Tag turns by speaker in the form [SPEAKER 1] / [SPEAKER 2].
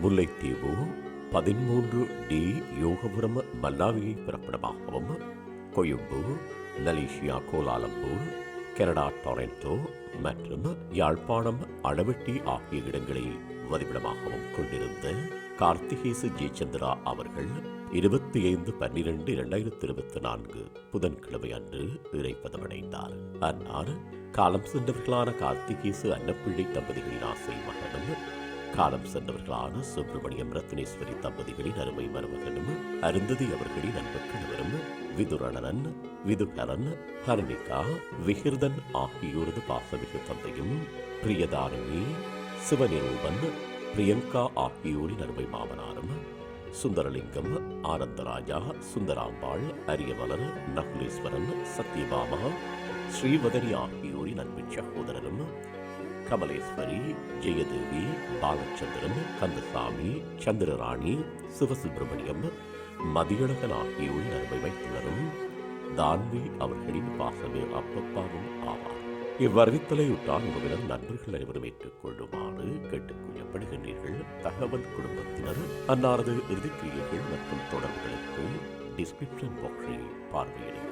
[SPEAKER 1] முல்லைத்தீவு பதிமூன்று டி யோகபுரம் மல்லாவியை பிறப்பிடமாகவும் Colombo Malaysia Kuala Lumpur Canada Toronto மற்றும் யாழ்ப்பாணம் அளவெட்டி ஆகிய இடங்களை வதிவிடமாகவும் கொண்டிருந்த கார்த்திகேசு ஜெயச்சந்திரா அவர்கள் இருபத்தி ஐந்து பன்னிரண்டு இரண்டாயிரத்தி இருபத்தி நான்கு புதன்கிழமை அன்று இறைப்பதமடைந்தார் அன்னார் காலம் சென்றவர்களான கார்த்திகேசு அன்னப்பிள்ளை தம்பதிகளின் ஆசை மகனும் காலம் சென்றவர்களான சுப்பிரமணியம் ரத்னேஸ்வரி தம்பதிகளின் அருமை மருமகனும் அருந்ததி அவர்களின் அன்பு கணவரும் விதுரணனன் விதுகரன் ஹர்ணிகா விகிர்தன் ஆகியோரது பாசமிகு தந்தையும் பிரியதாரணி சிவநிரூபன் பிரியங்கா ஆகியோரின் அருமை மாமனாரும் சுந்தரலிங்கம் ஆனந்தராஜா சுந்தராம்பாள் அரியமலர் நகுலேஸ்வரன் சத்யபாமா ஸ்ரீவதனி ஆகியோரின் அன்பின் சகோதரரும் கமலேஸ்வரி ஜெயதேவி பாலச்சந்திரன் கந்தசாமி சந்திரராணி சிவசுப்பிரமணியம் மதியழகன் ஆகியோர் அருமை வைத்துள்ளரும் தான்வி அவர்களின் பாசமே அப்பப்பாவும் ஆவார். இவ்வறிவித்தலை உற்றார் உறவினர் நண்பர்கள் அனைவரும் ஏற்றுக்கொள்ளுமாறு கேட்டுக் கொள்ளப்படுகின்றீர்கள். தகவல் குடும்பத்தினர் அன்னாரது இறுதிக்கிரியைகள் மற்றும் தொடர்புகளுக்கு டிஸ்கிரிப்ஷன் பாக்ஸில் பார்வையிடுங்கள்.